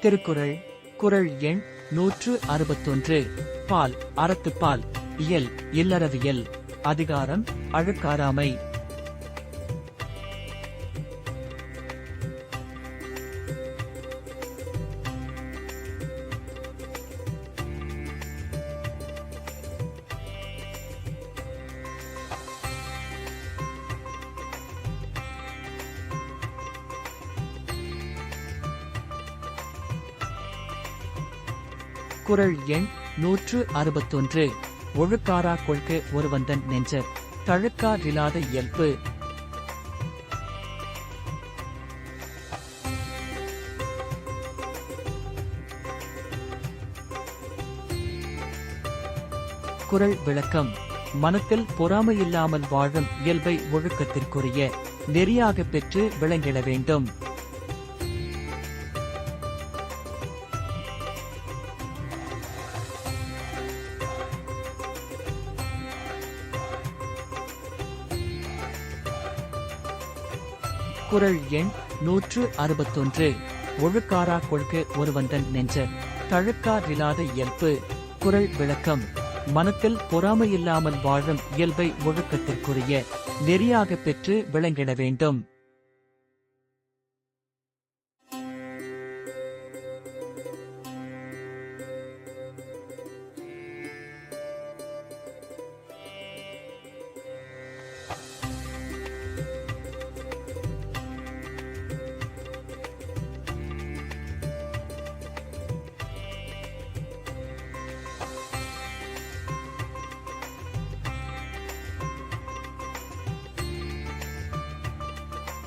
திருக்குறள் குறள் எண் நூற்று அறுபத்தொன்று. பால் அறத்துப்பால் இயல் இல்லறவியல். அதிகாரம் அழுக்காராமை திருக்குறள் எண் நூற்று அறுபத்தொன்று. ஒழுக்காரா கொள்கு ஒருவந்தன் நெஞ்ச தழுக்காறில்லாத இயல்பு. குறள் விளக்கம். மனத்தில் பொறாமையில்லாமல் வாழும் இயல்பை ஒழுக்கத்திற்குரிய. நெறியாக பெற்று விளங்கிட வேண்டும். திருக்குறள் எண் நூற்று அறுபத்தொன்று. ஒழுக்காரா கொள்கை ஒருவந்தன் நெஞ்ச. தழுக்காறில்லாத இயல்பு. குறள் விளக்கம். மனத்தில் பொறாமையில்லாமல் வாழும் இயல்பை ஒழுக்கத்திற்குரிய. நெறியாக பெற்று விளங்கிட வேண்டும்.